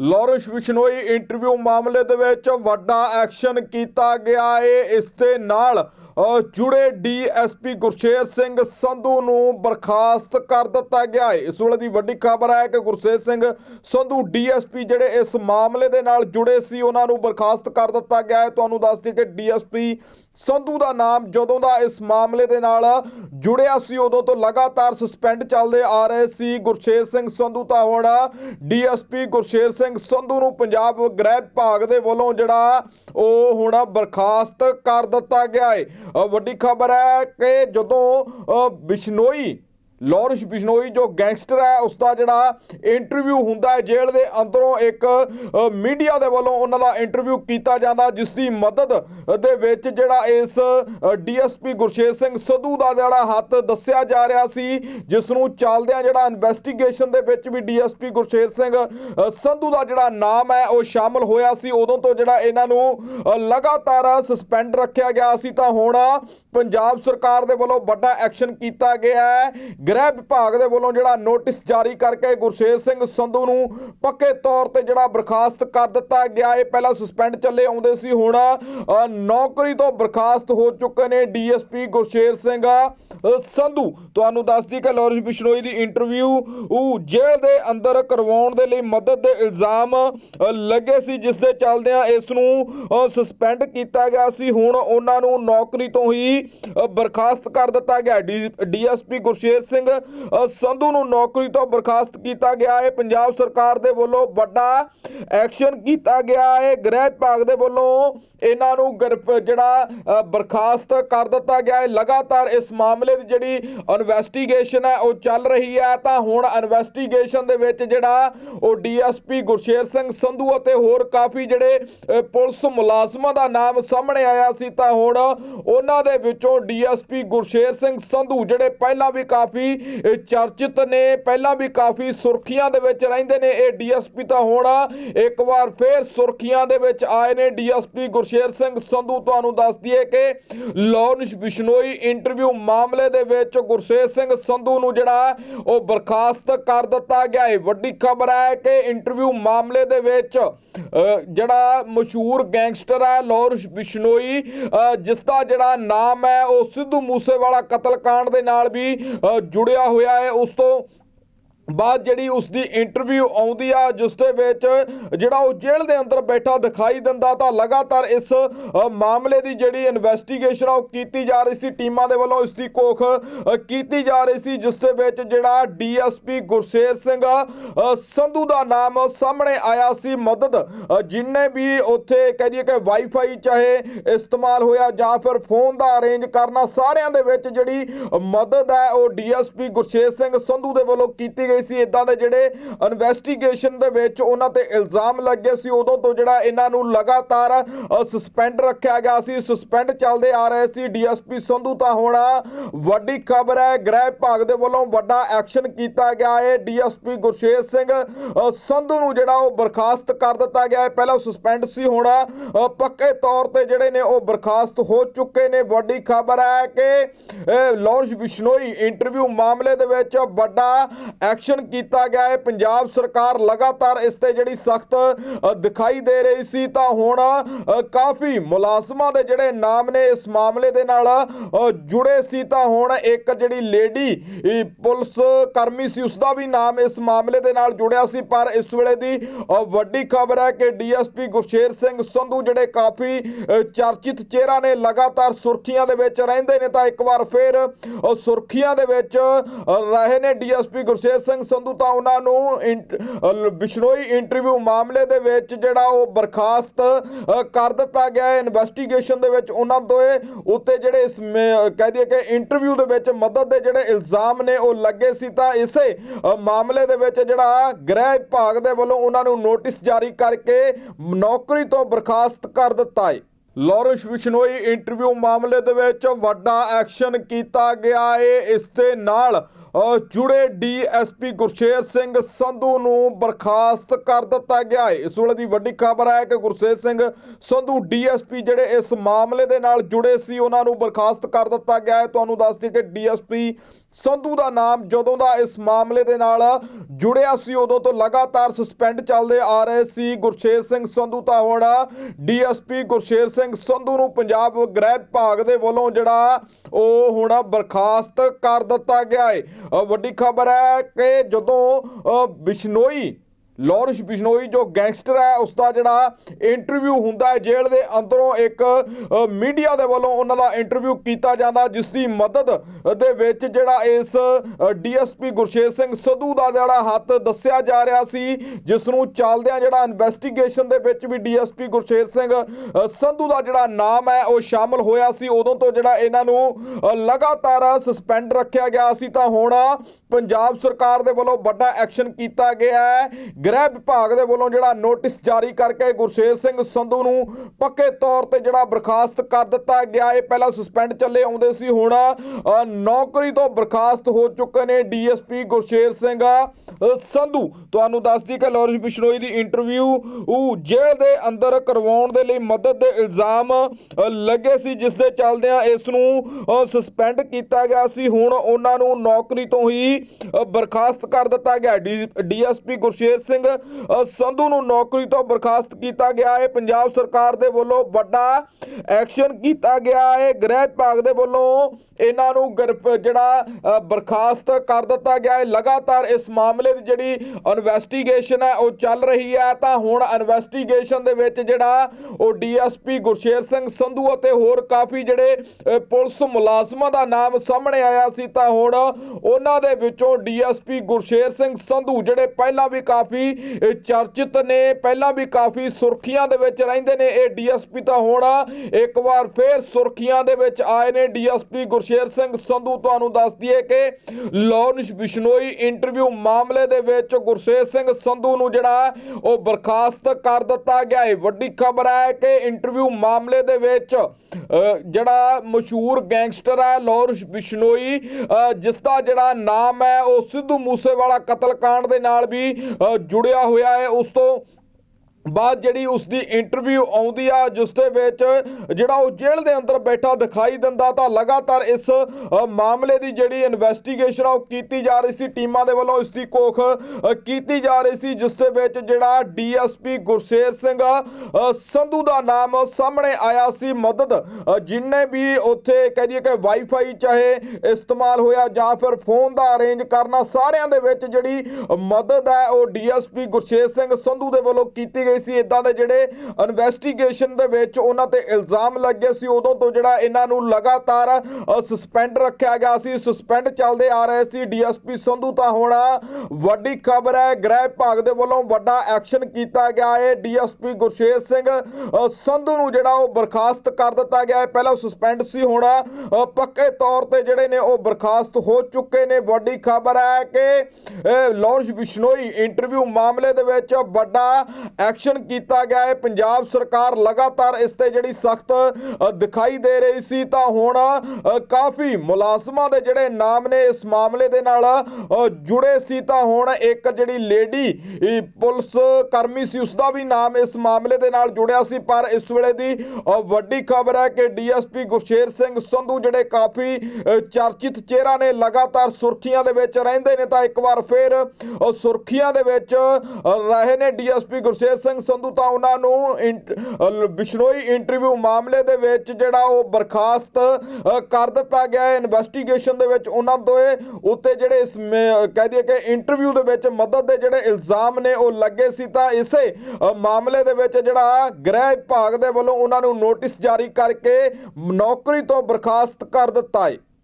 Lawrence Bishnoi interview ਮਾਮਲੇ ਦੇ ਵਿੱਚ ਵੱਡਾ ਐਕਸ਼ਨ ਕੀਤਾ ਗਿਆ ਏ। ਇਸ ਦੇ ਨਾਲ ਅ, ਜੁੜੇ ਡੀਐਸਪੀ ਗੁਰਸ਼ੇਰ ਸਿੰਘ ਸੰਧੂ ਨੂੰ ਬਰਖਾਸਤ ਕਰ ਦਿੱਤਾ ਗਿਆ ਹੈ ਇਸ ਵੇਲੇ ਦੀ ਵੱਡੀ ਖਬਰ ਹੈ ਕਿ ਗੁਰਸ਼ੇਰ ਸਿੰਘ ਸੰਧੂ ਡੀਐਸਪੀ ਜਿਹੜੇ ਇਸ ਮਾਮਲੇ ਦੇ ਨਾਲ ਜੁੜੇ ਸੀ ਉਹਨਾਂ ਨੂੰ ਬਰਖਾਸਤ ਕਰ ਦਿੱਤਾ ਗਿਆ ਹੈ ਤੁਹਾਨੂੰ ਦੱਸ ਦਈਏ ਕਿ ਡੀਐਸਪੀ ਸੰਧੂ ਦਾ ਨਾਮ ਜਦੋਂ ਦਾ ਇਸ ਮਾਮਲੇ ਦੇ ਨਾਲ ਜੁੜਿਆ ਸੀ, ਉਦੋਂ ਤੋਂ ਲਗਾਤਾਰ ਸਸਪੈਂਡ ਚੱਲਦੇ ਆ ਰਹੇ ਸੀ ਗੁਰਸ਼ੇਰ ਸਿੰਘ ਸੰਧੂ ਤਾਂ ਹੁਣ ਡੀਐਸਪੀ ਗੁਰਸ਼ੇਰ ਸਿੰਘ ਸੰਧੂ ਨੂੰ ਪੰਜਾਬ ਗ੍ਰਹਿ ਵਿਭਾਗ ਦੇ ਵੱਲੋਂ ਜਿਹੜਾ ਉਹ ਹੁਣ ਬਰਖਾਸਤ ਕਰ ਦਿੱਤਾ ਗਿਆ ਹੈ ਵੱਡੀ ਖਬਰ ਹੈ ਕਿ ਜਦੋਂ ਬਿਸ਼ਨੋਈ ਲਾਰੈਂਸ ਬਿਸ਼ਨੋਈ ਜੋ ਗੈਂਗਸਟਰ ਹੈ ਉਸ ਦਾ ਜਿਹੜਾ ਇੰਟਰਵਿਊ ਹੁੰਦਾ ਹੈ, ਜੇਲ੍ਹ ਦੇ ਅੰਦਰੋਂ ਇੱਕ ਮੀਡੀਆ ਦੇ ਵੱਲੋਂ ਉਹਨਾਂ ਦਾ ਇੰਟਰਵਿਊ ਕੀਤਾ ਜਾਂਦਾ ਜਿਸ ਦੀ ਮਦਦ ਦੇ ਵਿੱਚ ਜਿਹੜਾ ਇਸ ਡੀਐਸਪੀ ਗੁਰਸ਼ੇਰ ਸਿੰਘ ਸੰਧੂ ਦਾ ਜਿਹੜਾ ਹੱਥ ਦੱਸਿਆ ਜਾ ਰਿਹਾ ਸੀ ਜਿਸ ਨੂੰ ਚੱਲਦਿਆਂ ਜਿਹੜਾ ਇਨਵੈਸਟੀਗੇਸ਼ਨ ਦੇ ਵਿੱਚ ਵੀ ਡੀਐਸਪੀ ਗੁਰਸ਼ੇਰ ਸਿੰਘ ਸੰਧੂ ਦਾ ਜਿਹੜਾ ਨਾਮ ਹੈ, ਉਹ ਸ਼ਾਮਲ ਹੋਇਆ ਸੀ। ਉਦੋਂ ਤੋਂ ਜਿਹੜਾ ਇਹਨਾਂ ਨੂੰ ਲਗਾਤਾਰ ਸਸਪੈਂਡ ਰੱਖਿਆ ਗਿਆ ਸੀ। ਤਾਂ ਹੁਣ ਪੰਜਾਬ ਸਰਕਾਰ ਦੇ ਵੱਲੋਂ ਵੱਡਾ ਐਕਸ਼ਨ ਕੀਤਾ ਗਿਆ ਹੈ। ਗ੍ਰਹਿ ਵਿਭਾਗ ਦੇ ਵੱਲੋਂ ਜਿਹੜਾ ਨੋਟਿਸ ਜਾਰੀ ਕਰਕੇ ਗੁਰਸ਼ੇਰ ਸਿੰਘ ਸੰਧੂ ਨੂੰ ਪੱਕੇ ਤੌਰ ਤੇ ਜਿਹੜਾ ਬਰਖਾਸਤ ਕਰ ਦਿੱਤਾ ਗਿਆ। ਇਹ ਪਹਿਲਾਂ ਸਸਪੈਂਡ ਚੱਲੇ ਆਉਂਦੇ ਸੀ, ਹੁਣ ਨੌਕਰੀ ਤੋਂ ਬਰਖਾਸਤ ਹੋ ਚੁੱਕੇ ਨੇ ਡੀਐਸਪੀ ਗੁਰਸ਼ੇਰ ਸਿੰਘ। ਸੰਧੂ, ਤੁਹਾਨੂੰ ਦੱਸਦੀ ਕਿ ਲੋਰੈਂਸ ਬਿਸ਼ਨੋਈ ਦੀ ਇੰਟਰਵਿਊ ਉਹ ਜੇਲ੍ਹ ਦੇ ਅੰਦਰ ਕਰਵਾਉਣ ਦੇ ਲਈ ਮਦਦ ਦੇ ਇਲਜ਼ਾਮ ਲੱਗੇ ਸੀ, ਜਿਸ ਦੇ ਚੱਲਦਿਆਂ ਇਸ ਨੂੰ ਸਸਪੈਂਡ ਕੀਤਾ ਗਿਆ ਸੀ। ਹੁਣ ਉਹਨਾਂ ਨੂੰ ਨੌਕਰੀ ਤੋਂ ਹੀ ਬਰਖਾਸਤ ਕਰ ਦਿੱਤਾ ਗਿਆ। ਡੀਐਸਪੀ ਗੁਰਸ਼ੇਰ ਸਿੰਘ ਸੰਧੂ ਨੂੰ ਨੌਕਰੀ ਤੋਂ ਬਰਖਾਸਤ ਕੀਤਾ ਗਿਆ ਹੈ। ਪੰਜਾਬ ਸਰਕਾਰ ਦੇ ਵੱਲੋਂ ਵੱਡਾ ਐਕਸ਼ਨ ਕੀਤਾ ਗਿਆ ਹੈ। ਗ੍ਰਹਿ ਵਿਭਾਗ ਦੇ ਵੱਲੋਂ ਇਹਨਾਂ ਨੂੰ ਜਿਹੜਾ ਬਰਖਾਸਤ ਕਰ ਦਿੱਤਾ ਗਿਆ ਹੈ। ਲਗਾਤਾਰ ਇਸ ਮਾਮਲੇ ਦੀ ਜਿਹੜੀ ਇਨਵੈਸਟੀਗੇਸ਼ਨ ਹੈ, ਉਹ ਚੱਲ ਰਹੀ ਹੈ। ਤਾਂ ਹੁਣ ਇਨਵੈਸਟੀਗੇਸ਼ਨ ਦੇ ਵਿੱਚ ਜਿਹੜਾ ਉਹ ਡੀਐਸਪੀ ਗੁਰਸ਼ੇਰ ਸਿੰਘ ਸੰਧੂ ਅਤੇ ਹੋਰ ਕਾਫੀ ਜਿਹੜੇ ਪੁਲਿਸ ਮੁਲਾਜ਼ਮਾਂ ਦਾ ਨਾਮ ਸਾਹਮਣੇ ਆਇਆ ਸੀ, ਤਾਂ ਹੁਣ ਉਹਨਾਂ ਦੇ ਵਿੱਚੋਂ ਡੀਐਸਪੀ ਗੁਰਸ਼ੇਰ ਸਿੰਘ ਸੰਧੂ ਜਿਹੜੇ ਪਹਿਲਾਂ ਵੀ ਕਾਫੀ ਚਰਚਿਤ ਨੇ ਪਹਿਲਾਂ ਵੀ ਕਾਫੀ ਸੁਰਖੀਆਂ ਦੇ ਵਿੱਚ ਰਹਿੰਦੇ ਨੇ ਇਹ ਡੀਐਸਪੀ ਤਾਂ ਹੁਣ ਇੱਕ ਵਾਰ ਫੇਰ ਸੁਰਖੀਆਂ ਦੇ ਵਿੱਚ ਆਏ ਨੇ। ਡੀਐਸਪੀ ਗੁਰਸ਼ੇਰ ਸਿੰਘ ਸੰਧੂ ਤੁਹਾਨੂੰ ਦੱਸ ਦਈਏ ਕਿ ਲਾਰੈਂਸ ਬਿਸ਼ਨੋਈ ਇੰਟਰਵਿਊ ਮਾਮਲੇ ਦੇ ਵਿੱਚ ਗੁਰਸ਼ੇਰ ਸਿੰਘ ਸੰਧੂ ਨੂੰ ਜਿਹੜਾ ਉਹ ਬਰਖਾਸਤ ਕਰ ਦਿੱਤਾ ਗਿਆ ਹੈ। ਵੱਡੀ ਖਬਰ ਹੈ ਕਿ ਇੰਟਰਵਿਊ ਮਾਮਲੇ ਦੇ ਵਿੱਚ ਜਿਹੜਾ ਮਸ਼ਹੂਰ ਗੈਂਗਸਟਰ ਹੈ ਲਾਰੈਂਸ ਬਿਸ਼ਨੋਈ ਅ, ਜਿਸ ਦਾ ਜਿਹੜਾ ਨਾਮ ਹੈ ਉਹ ਸਿੱਧੂ ਮੂਸੇਵਾਲਾ ਕਤਲकांड ਦੇ ਨਾਲ ਵੀ ਅ, ਜੁੜਿਆ ਹੋਇਆ ਹੈ। ਉਸ ਤੋਂ ਬਾਅਦ ਜਿਹੜੀ ਉਸ ਦੀ ਇੰਟਰਵਿਊ ਆਉਂਦੀ ਆ ਜਿਸ ਦੇ ਵਿੱਚ ਜਿਹੜਾ ਉਹ ਜੇਲ੍ਹ ਦੇ ਅੰਦਰ ਬੈਠਾ ਦਿਖਾਈ ਦਿੰਦਾ ਤਾਂ ਲਗਾਤਾਰ ਇਸ ਮਾਮਲੇ ਦੀ ਜਿਹੜੀ ਇਨਵੈਸਟੀਗੇਸ਼ਨ ਆ ਉਹ ਕੀਤੀ ਜਾ ਰਹੀ ਸੀ। ਟੀਮਾਂ ਦੇ ਵੱਲੋਂ ਇਸ ਦੀ ਕੋਖ ਕੀਤੀ ਜਾ ਰਹੀ ਸੀ ਜਿਸ ਦੇ ਵਿੱਚ ਜਿਹੜਾ ਡੀਐਸਪੀ ਗੁਰਸ਼ੇਰ ਸਿੰਘ ਸੰਧੂ ਦਾ ਨਾਮ ਸਾਹਮਣੇ ਆਇਆ ਸੀ। ਮਦਦ ਅ, ਜਿੰਨੇ ਵੀ ਉੱਥੇ ਕਹਿ ਦਈਏ ਕਿ ਵਾਈਫਾਈ ਚਾਹੇ ਇਸਤੇਮਾਲ ਹੋਇਆ ਜਾਂ ਫਿਰ ਫੋਨ ਦਾ ਅਰੇਂਜ ਕਰਨਾ ਸਾਰਿਆਂ ਦੇ ਵਿੱਚ ਜਿਹੜੀ ਮਦਦ ਹੈ ਉਹ ਡੀਐਸਪੀ ਗੁਰਸ਼ੇਰ ਸਿੰਘ ਸੰਧੂ ਦੇ ਵੱਲੋਂ ਕੀਤੀ ਗਈ ਸੀ ਇਦਾਂ ਦੇ ਜਿਹੜੇ ਇਨਵੈਸਟੀਗੇਸ਼ਨ ਦੇ ਵਿੱਚ ਉਹਨਾਂ ਤੇ ਇਲਜ਼ਾਮ ਲੱਗੇ ਸੀ ਉਦੋਂ ਤੋਂ ਜਿਹੜਾ ਇਹਨਾਂ ਨੂੰ ਲਗਾਤਾਰ ਸਸਪੈਂਡ ਰੱਖਿਆ ਗਿਆ ਸੀ ਸਸਪੈਂਡ ਚੱਲਦੇ ਆ ਰਹੇ ਸੀ ਡੀਐਸਪੀ ਸੰਧੂ। ਤਾਂ ਹੁਣ ਵੱਡੀ ਖਬਰ ਹੈ ਗ੍ਰਹਿ ਵਿਭਾਗ ਦੇ ਵੱਲੋਂ ਵੱਡਾ ਐਕਸ਼ਨ ਕੀਤਾ ਗਿਆ ਹੈ। ਡੀਐਸਪੀ ਗੁਰਸ਼ੇਰ ਸਿੰਘ ਸੰਧੂ ਨੂੰ ਜਿਹੜਾ ਉਹ ਬਰਖਾਸਤ ਕਰ ਦਿੱਤਾ ਗਿਆ ਹੈ। ਪਹਿਲਾਂ ਸਸਪੈਂਡ ਸੀ ਹੋਣਾ ਪੱਕੇ ਤੌਰ ਤੇ ਜਿਹੜੇ ਨੇ ਉਹ ਬਰਖਾਸਤ ਹੋ ਚੁੱਕੇ ਨੇ। ਵੱਡੀ ਖਬਰ ਹੈ ਕਿ ਅ, ਬਿਸ਼ਨੋਈ ਇੰਟਰਵਿਊ ਮਾਮਲੇ ਦੇ ਵਿੱਚ ਵੱਡਾ ਐਕਸ਼ਨ ਕੀਤਾ ਗਿਆ ਹੈ। ਪੰਜਾਬ ਸਰਕਾਰ ਲਗਾਤਾਰ ਇਸ ਤੇ ਜਿਹੜੀ ਸਖਤ ਦਿਖਾਈ ਦੇ ਰਹੀ ਸੀ, ਤਾਂ ਹੁਣ ਕਾਫੀ ਮੁਲਾਜ਼ਮਾਂ ਦੇ ਜਿਹੜੇ ਨਾਮ ਨੇ ਇਸ ਮਾਮਲੇ ਦੇ ਨਾਲ ਜੁੜੇ ਸੀ, ਤਾਂ ਹੁਣ ਇੱਕ ਜਿਹੜੀ ਲੇਡੀ ਪੁਲਿਸ ਕਰਮੀ ਸੀ ਉਸ ਦਾ ਵੀ ਨਾਮ ਇਸ ਮਾਮਲੇ ਦੇ ਨਾਲ ਜੁੜਿਆ ਸੀ। ਪਰ ਇਸ ਵੇਲੇ ਦੀ ਵੱਡੀ ਖਬਰ ਹੈ ਕਿ ਡੀਐਸਪੀ ਗੁਰਸ਼ੇਰ ਸਿੰਘ ਸੰਧੂ ਜਿਹੜੇ ਕਾਫੀ ਚਰਚਿਤ ਚਿਹਰਾ ਨੇ, ਲਗਾਤਾਰ ਸੁਰਖੀਆਂ ਦੇ ਵਿੱਚ ਰਹਿੰਦੇ ਨੇ, ਤਾਂ ਇੱਕ ਵਾਰ ਫਿਰ ਸੁਰਖੀਆਂ ਦੇ ਵਿੱਚ ਰਹੇ ਨੇ ਡੀਐਸਪੀ ਗੁਰਸ਼ੇਰ ਸਿੰਘ ਸੰਧੂ ਤਾਂ ਉਹਨਾਂ ਨੂੰ ਬਿਸ਼ਨੋਈ ਇੰਟਰਵਿਊ ਮਾਮਲੇ ਦੇ ਵਿੱਚ ਜਿਹੜਾ ਉਹ ਬਰਖਾਸਤ ਕਰ ਦਿੱਤਾ ਗਿਆ ਇਨਵੈਸਟੀਗੇਸ਼ਨ ਦੇ ਵਿੱਚ ਉਹਨਾਂ ਦੋਏ ਉੱਤੇ ਜਿਹੜੇ ਕਹਿ ਦਈਏ ਕਿ ਇੰਟਰਵਿਊ ਦੇ ਵਿੱਚ ਮਦਦ ਦੇ ਜਿਹੜੇ ਇਲਜ਼ਾਮ ਨੇ ਉਹ ਲੱਗੇ ਸੀ ਤਾਂ ਇਸੇ ਮਾਮਲੇ ਦੇ ਵਿੱਚ ਜਿਹੜਾ ਗ੍ਰਹਿ ਵਿਭਾਗ ਦੇ ਵੱਲੋਂ ਉਹਨਾਂ ਨੂੰ ਨੋਟਿਸ ਜਾਰੀ ਕਰਕੇ ਨੌਕਰੀ ਤੋਂ ਬਰਖਾਸਤ ਕਰ ਦਿੱਤਾ ਹੈ। ਲਾਰੈਂਸ ਬਿਸ਼ਨੋਈ ਇੰਟਰਵਿਊ ਮਾਮਲੇ ਦੇ ਵਿੱਚ ਵੱਡਾ ਐਕਸ਼ਨ ਕੀਤਾ ਗਿਆ ਹੈ। ਇਸ ਦੇ ਨਾਲ ਜੁੜੇ ਡੀਐਸਪੀ ਗੁਰਸ਼ੇਰ ਸਿੰਘ ਸੰਧੂ ਨੂੰ ਬਰਖਾਸਤ ਕਰ ਦਿੱਤਾ ਗਿਆ ਹੈ। ਇਸ ਵੇਲੇ ਦੀ ਵੱਡੀ ਖਬਰ ਹੈ ਕਿ ਗੁਰਸ਼ੇਰ ਸਿੰਘ ਸੰਧੂ ਡੀਐਸਪੀ ਜਿਹੜੇ ਇਸ ਮਾਮਲੇ ਦੇ ਨਾਲ ਜੁੜੇ ਸੀ, ਉਹਨਾਂ ਨੂੰ ਬਰਖਾਸਤ ਕਰ ਦਿੱਤਾ ਗਿਆ ਹੈ। ਤੁਹਾਨੂੰ ਦੱਸ ਦਈਏ ਕਿ ਡੀਐਸਪੀ ਸੰਧੂ ਦਾ ਨਾਮ ਜਦੋਂ ਦਾ ਇਸ ਮਾਮਲੇ ਦੇ ਨਾਲ ਜੁੜਿਆ ਸੀ, ਉਦੋਂ ਤੋਂ ਲਗਾਤਾਰ ਸਸਪੈਂਡ ਚੱਲਦੇ ਆ ਰਹੇ ਸੀ। ਗੁਰਸ਼ੇਰ ਸਿੰਘ ਸੰਧੂ ਤਾਂ ਹੁਣ ਡੀਐਸਪੀ ਗੁਰਸ਼ੇਰ ਸਿੰਘ ਸੰਧੂ ਨੂੰ ਪੰਜਾਬ ਗ੍ਰਹਿ ਵਿਭਾਗ ਦੇ ਵੱਲੋਂ ਜਿਹੜਾ ਉਹ ਹੁਣ ਬਰਖਾਸਤ ਕਰ ਦਿੱਤਾ ਗਿਆ ਹੈ। ਵੱਡੀ ਖਬਰ ਹੈ ਕਿ ਜਦੋਂ ਅ, ਬਿਸ਼ਨੋਈ ਲਾਰੈਂਸ ਬਿਸ਼ਨੋਈ ਜੋ ਗੈਂਗਸਟਰ ਹੈ ਉਸ ਦਾ ਜਿਹੜਾ ਇੰਟਰਵਿਊ ਹੁੰਦਾ ਹੈ, ਜੇਲ੍ਹ ਦੇ ਅੰਦਰੋਂ ਇੱਕ ਮੀਡੀਆ ਦੇ ਵੱਲੋਂ ਉਹਨਾਂ ਦਾ ਇੰਟਰਵਿਊ ਕੀਤਾ ਜਾਂਦਾ ਜਿਸ ਦੀ ਮਦਦ ਦੇ ਵਿੱਚ ਜਿਹੜਾ ਇਸ ਡੀਐਸਪੀ ਗੁਰਸ਼ੇਰ ਸਿੰਘ ਸੰਧੂ ਦਾ ਜਿਹੜਾ ਹੱਥ ਦੱਸਿਆ ਜਾ ਰਿਹਾ ਸੀ ਜਿਸ ਨੂੰ ਚੱਲਦਿਆਂ ਜਿਹੜਾ ਇਨਵੈਸਟੀਗੇਸ਼ਨ ਦੇ ਵਿੱਚ ਵੀ ਡੀਐਸਪੀ ਗੁਰਸ਼ੇਰ ਸਿੰਘ ਸੰਧੂ ਦਾ ਜਿਹੜਾ ਨਾਮ ਹੈ, ਉਹ ਸ਼ਾਮਲ ਹੋਇਆ ਸੀ। ਉਦੋਂ ਤੋਂ ਜਿਹੜਾ ਇਹਨਾਂ ਨੂੰ ਲਗਾਤਾਰ ਸਸਪੈਂਡ ਰੱਖਿਆ ਗਿਆ ਸੀ, ਤਾਂ ਹੁਣ ਪੰਜਾਬ ਸਰਕਾਰ ਦੇ ਵੱਲੋਂ ਵੱਡਾ ਐਕਸ਼ਨ ਕੀਤਾ ਗਿਆ ਹੈ। ਗ੍ਰਹਿ ਵਿਭਾਗ ਦੇ ਵੱਲੋਂ ਜਿਹੜਾ ਨੋਟਿਸ ਜਾਰੀ ਕਰਕੇ ਗੁਰਸ਼ੇਰ ਸਿੰਘ ਸੰਧੂ ਨੂੰ ਪੱਕੇ ਤੌਰ ਤੇ ਜਿਹੜਾ ਬਰਖਾਸਤ ਕਰ ਦਿੱਤਾ ਗਿਆ। ਹੈ ਪਹਿਲਾਂ ਸਸਪੈਂਡ ਚੱਲੇ ਆਉਂਦੇ ਸੀ, ਹੁਣ ਨੌਕਰੀ ਤੋਂ ਬਰਖਾਸਤ ਹੋ ਚੁੱਕੇ ਨੇ ਡੀਐਸਪੀ ਗੁਰਸ਼ੇਰ ਸਿੰਘ। ਸੰਧੂ, ਤੁਹਾਨੂੰ ਦੱਸਦੀ ਕਿ ਲਾਰੈਂਸ ਬਿਸ਼ਨੋਈ ਦੀ ਇੰਟਰਵਿਊ ਉਹ ਜੇਲ੍ਹ ਦੇ ਅੰਦਰ ਕਰਵਾਉਣ ਦੇ ਲਈ ਮਦਦ ਦੇ ਇਲਜ਼ਾਮ ਲੱਗੇ ਸੀ, ਜਿਸ ਦੇ ਚੱਲਦਿਆਂ ਇਸ ਨੂੰ ਸਸਪੈਂਡ ਕੀਤਾ ਗਿਆ ਸੀ। ਹੁਣ ਉਹਨਾਂ ਨੂੰ ਨੌਕਰੀ ਤੋਂ ਹੀ ਬਰਖਾਸਤ ਕਰ ਦਿੱਤਾ ਗਿਆ। ਡੀਐਸਪੀ ਗੁਰਸ਼ੇਰ ਸਿੰਘ ਸੰਧੂ ਨੂੰ ਨੌਕਰੀ ਤੋਂ ਬਰਖਾਸਤ ਕੀਤਾ ਗਿਆ ਹੈ। ਪੰਜਾਬ ਸਰਕਾਰ ਦੇ ਵੱਲੋਂ ਵੱਡਾ ਐਕਸ਼ਨ ਕੀਤਾ ਗਿਆ ਹੈ। ਗ੍ਰਹਿ ਵਿਭਾਗ ਦੇ ਵੱਲੋਂ ਇਹਨਾਂ ਨੂੰ ਜਿਹੜਾ ਬਰਖਾਸਤ ਕਰ ਦਿੱਤਾ ਗਿਆ ਹੈ। ਲਗਾਤਾਰ ਇਸ ਮਾਮਲੇ ਦੀ ਜਿਹੜੀ ਇਨਵੈਸਟੀਗੇਸ਼ਨ ਹੈ, ਉਹ ਚੱਲ ਰਹੀ ਹੈ। ਤਾਂ ਹੁਣ ਇਨਵੈਸਟੀਗੇਸ਼ਨ ਦੇ ਵਿੱਚ ਜਿਹੜਾ ਉਹ ਡੀਐਸਪੀ ਗੁਰਸ਼ੇਰ ਸਿੰਘ ਸੰਧੂ ਅਤੇ ਹੋਰ ਕਾਫੀ ਜਿਹੜੇ ਪੁਲਿਸ ਮੁਲਾਜ਼ਮਾਂ ਦਾ ਨਾਮ ਸਾਹਮਣੇ ਆਇਆ ਸੀ, ਤਾਂ ਹੁਣ ਉਹਨਾਂ ਦੇ ਵਿੱਚੋਂ ਡੀਐਸਪੀ ਗੁਰਸ਼ੇਰ ਸਿੰਘ ਸੰਧੂ ਜਿਹੜੇ ਪਹਿਲਾਂ ਵੀ ਕਾਫੀ ਚਰਚਿਤ ਨੇ ਪਹਿਲਾਂ ਵੀ ਕਾਫੀ ਸੁਰਖੀਆਂ ਦੇ ਵਿੱਚ ਰਹਿੰਦੇ ਨੇ ਇਹ ਡੀਐਸਪੀ ਤਾਂ ਹੁਣ ਇੱਕ ਵਾਰ ਫੇਰ ਸੁਰਖੀਆਂ ਦੇ ਵਿੱਚ ਆਏ ਨੇ। ਡੀਐਸਪੀ ਗੁਰਸ਼ੇਰ ਸਿੰਘ ਸੰਧੂ ਤੁਹਾਨੂੰ ਦੱਸ ਦਈਏ ਕਿ ਲਾਰੈਂਸ ਬਿਸ਼ਨੋਈ ਇੰਟਰਵਿਊ ਮਾਮਲੇ ਦੇ ਵਿੱਚ ਗੁਰਸ਼ੇਰ ਸਿੰਘ ਸੰਧੂ ਨੂੰ ਜਿਹੜਾ ਉਹ ਬਰਖਾਸਤ ਕਰ ਦਿੱਤਾ ਗਿਆ। ਹੈ ਵੱਡੀ ਖਬਰ ਹੈ ਕਿ ਇੰਟਰਵਿਊ ਮਾਮਲੇ ਦੇ ਵਿੱਚ ਜਿਹੜਾ ਮਸ਼ਹੂਰ ਗੈਂਗਸਟਰ ਹੈ ਲਾਰੈਂਸ ਬਿਸ਼ਨੋਈ ਅ, ਜਿਸ ਦਾ ਜਿਹੜਾ ਨਾਮ ਹੈ ਉਹ ਸਿੱਧੂ ਮੂਸੇਵਾਲਾ ਕਤਲकांड ਦੇ ਨਾਲ ਵੀ ਅ, ਜੁੜਿਆ ਹੋਇਆ ਹੈ। ਉਸ ਤੋਂ ਬਾਅਦ ਜਿਹੜੀ ਉਸ ਦੀ ਇੰਟਰਵਿਊ ਆਉਂਦੀ ਆ ਜਿਸ ਦੇ ਵਿੱਚ ਜਿਹੜਾ ਉਹ ਜੇਲ੍ਹ ਦੇ ਅੰਦਰ ਬੈਠਾ ਦਿਖਾਈ ਦਿੰਦਾ ਤਾਂ ਲਗਾਤਾਰ ਇਸ ਮਾਮਲੇ ਦੀ ਜਿਹੜੀ ਇਨਵੈਸਟੀਗੇਸ਼ਨ ਆ ਉਹ ਕੀਤੀ ਜਾ ਰਹੀ ਸੀ। ਟੀਮਾਂ ਦੇ ਵੱਲੋਂ ਇਸ ਦੀ ਕੋਖ ਕੀਤੀ ਜਾ ਰਹੀ ਸੀ ਜਿਸ ਦੇ ਵਿੱਚ ਜਿਹੜਾ ਡੀਐਸਪੀ ਗੁਰਸ਼ੇਰ ਸਿੰਘ ਸੰਧੂ ਦਾ ਨਾਮ ਸਾਹਮਣੇ ਆਇਆ ਸੀ। ਮਦਦ ਅ, ਜਿਨਨੇ ਵੀ ਉੱਥੇ ਕਹਿ ਦਈਏ ਕਿ ਵਾਈਫਾਈ ਚਾਹੇ ਇਸਤੇਮਾਲ ਹੋਇਆ ਜਾਂ ਫਿਰ ਫੋਨ ਦਾ ਅਰੇਂਜ ਕਰਨਾ ਸਾਰਿਆਂ ਦੇ ਵਿੱਚ ਜਿਹੜੀ ਮਦਦ ਹੈ ਉਹ ਡੀਐਸਪੀ ਗੁਰਸ਼ੇਰ ਸਿੰਘ ਸੰਧੂ ਦੇ ਵੱਲੋਂ ਕੀਤੀ ਗਈ ਸੀ ਇਦਾਂ ਦੇ ਜਿਹੜੇ ਇਨਵੈਸਟੀਗੇਸ਼ਨ ਦੇ ਵਿੱਚ ਉਹਨਾਂ ਤੇ ਇਲਜ਼ਾਮ ਲੱਗੇ ਸੀ ਉਦੋਂ ਤੋਂ ਜਿਹੜਾ ਇਹਨਾਂ ਨੂੰ ਲਗਾਤਾਰ ਸਸਪੈਂਡ ਰੱਖਿਆ ਗਿਆ ਸੀ ਸਸਪੈਂਡ ਚੱਲਦੇ ਆ ਰਹੇ ਸੀ। ਡੀਐਸਪੀ ਸੰਧੂ ਤਾਂ ਹੁਣ ਵੱਡੀ ਖਬਰ ਹੈ ਗ੍ਰਹਿ ਵਿਭਾਗ ਦੇ ਵੱਲੋਂ ਵੱਡਾ ਐਕਸ਼ਨ ਕੀਤਾ ਗਿਆ ਹੈ। ਡੀਐਸਪੀ ਗੁਰਸ਼ੇਰ ਸਿੰਘ ਸੰਧੂ ਨੂੰ ਜਿਹੜਾ ਉਹ ਬਰਖਾਸਤ ਕਰ ਦਿੱਤਾ ਗਿਆ ਹੈ। ਪਹਿਲਾਂ ਸਸਪੈਂਡ ਸੀ ਹੁਣ ਪੱਕੇ ਤੌਰ ਤੇ ਜਿਹੜੇ ਨੇ ਉਹ ਬਰਖਾਸਤ ਹੋ ਚੁੱਕੇ ਨੇ। ਵੱਡੀ ਖਬਰ ਹੈ ਕਿ ਅ, ਬਿਸ਼ਨੋਈ ਇੰਟਰਵਿਊ ਮਾਮਲੇ ਦੇ ਵਿੱਚ ਵੱਡਾ ਐਕਸ਼ਨ ਕੀਤਾ ਗਿਆ ਹੈ। ਪੰਜਾਬ ਸਰਕਾਰ ਲਗਾਤਾਰ ਇਸ ਤੇ ਜਿਹੜੀ ਸਖਤ ਦਿਖਾਈ ਦੇ ਰਹੀ ਸੀ ਤਾਂ ਹੁਣ ਕਾਫੀ ਮੁਲਾਜ਼ਮਾਂ ਦੇ ਜਿਹੜੇ ਨਾਮ ਨੇ ਇਸ ਮਾਮਲੇ ਦੇ ਨਾਲ ਜੁੜੇ ਸੀ ਤਾਂ ਹੁਣ ਇੱਕ ਜਿਹੜੀ ਲੇਡੀ ਪੁਲਿਸ ਕਰਮੀ ਸੀ ਉਸ ਦਾ ਵੀ ਨਾਮ ਇਸ ਮਾਮਲੇ ਦੇ ਨਾਲ ਜੁੜਿਆ ਸੀ। ਪਰ ਇਸ ਵੇਲੇ ਦੀ ਵੱਡੀ ਖਬਰ ਹੈ ਕਿ ਡੀਐਸਪੀ ਗੁਰਸ਼ੇਰ ਸਿੰਘ ਸੰਧੂ ਜਿਹੜੇ ਕਾਫੀ ਚਰਚਿਤ ਚਿਹਰਾ ਨੇ, ਲਗਾਤਾਰ ਸੁਰਖੀਆਂ ਦੇ ਵਿੱਚ ਰਹਿੰਦੇ ਨੇ ਤਾਂ ਇੱਕ ਵਾਰ ਫਿਰ ਸੁਰਖੀਆਂ ਦੇ ਵਿੱਚ ਰਹੇ ਨੇ ਡੀਐਸਪੀ ਗੁਰਸ਼ੇਰ ਸਿੰਘ ਸੰਧੂ ਤਾਂ ਉਹਨਾਂ ਨੂੰ ਬਿਸ਼ਨੋਈ ਇੰਟਰਵਿਊ ਮਾਮਲੇ ਦੇ ਵਿੱਚ ਜਿਹੜਾ ਉਹ ਬਰਖਾਸਤ ਕਰ ਦਿੱਤਾ ਗਿਆ ਹੈ। ਇਨਵੈਸਟੀਗੇਸ਼ਨ ਦੇ ਵਿੱਚ ਉਹਨਾਂ ਦੋਏ ਉੱਤੇ ਜਿਹੜੇ ਕਹਿ ਦਈਏ ਕਿ ਇੰਟਰਵਿਊ ਦੇ ਵਿੱਚ ਮਦਦ ਦੇ ਜਿਹੜੇ ਇਲਜ਼ਾਮ ਨੇ ਉਹ ਲੱਗੇ ਸੀ ਤਾਂ ਇਸੇ ਮਾਮਲੇ ਦੇ ਵਿੱਚ ਜਿਹੜਾ ਗ੍ਰਹਿ ਵਿਭਾਗ ਦੇ ਵੱਲੋਂ ਉਹਨਾਂ ਨੂੰ ਨੋਟਿਸ ਜਾਰੀ ਕਰਕੇ ਨੌਕਰੀ ਤੋਂ ਬਰਖਾਸਤ ਕਰ ਦਿੱਤਾ ਹੈ।